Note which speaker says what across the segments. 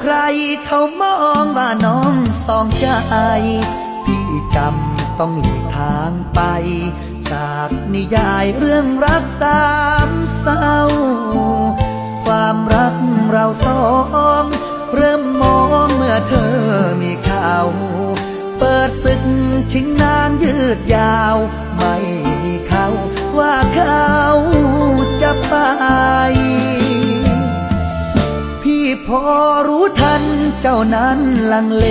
Speaker 1: ใครเขามองว่าน้องสองใจ พี่จำต้องหลีกทางไป จากนิยายเรื่องรักสามเศร้า ความรักเราสองเริ่มมองเมื่อเธอมีเขาเปิดศึกทิ้งนานยืดยาว ไม่มีเขาว่าเขาจะไป พอรู้ทันเจ้านั้นลังเล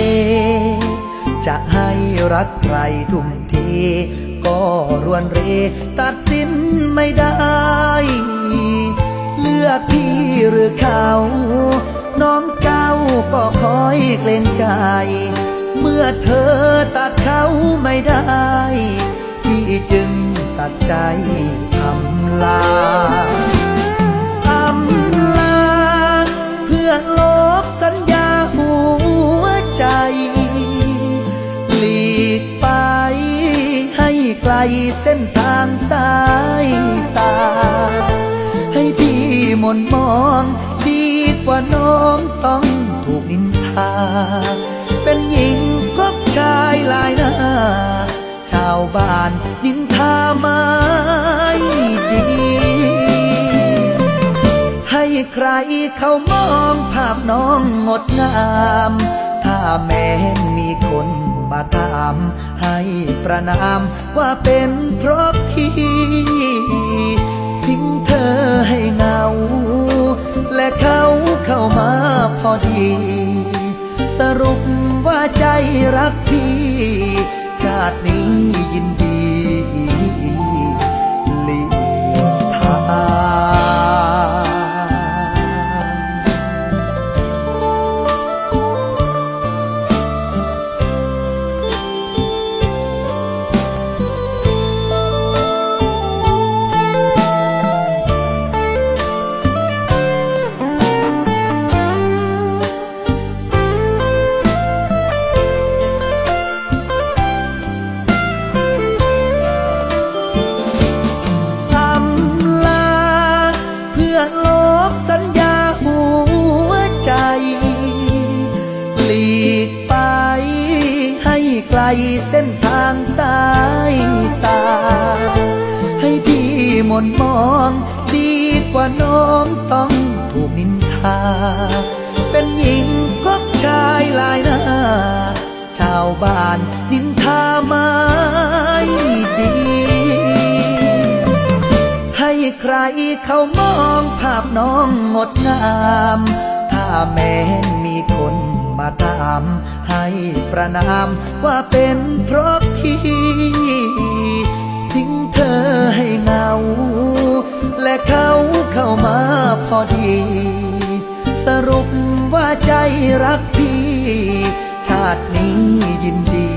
Speaker 1: จะให้รักใครทุ่มเท ก็รวนเร ตัดสินไม่ได้ เลือกพี่หรือเขา น้องเจ้าก็คอยเกรงใจ เมื่อเธอตัดเขาไม่ได้ พี่จึงตัดใจทำลา เส้นทางสายตา ให้พี่มนมองดีกว่าน้องต้องถูกนินทา เป็นหญิงคบชายลายหน้า ชาวบ้านนินทาไม่ดี ให้ใครเขามองภาพน้องงดงาม ถ้าแม้มีคน มาถาม ให้ประนามว่าเป็นเพราะพี่ทิ้งเธอให้เงา และเขาเข้ามาพอดี สรุปว่าใจรักพี่ ชาตินี้ยินดี เส้นทางสายตา ให้พี่มนมองดีกว่าน้องต้องถูกนินทา เป็นหญิงคบชายลายหน้า ชาวบ้านนินทาไม่ดี ให้ใครเขามองภาพน้องงดงาม ถ้าแม้มีคน มาตาม ให้ประนามว่าเป็นเพราะพี่ทิ้งเธอให้เงา และเขาเข้ามาพอดี สรุปว่าใจรักพี่ ชาตินี้ยินดี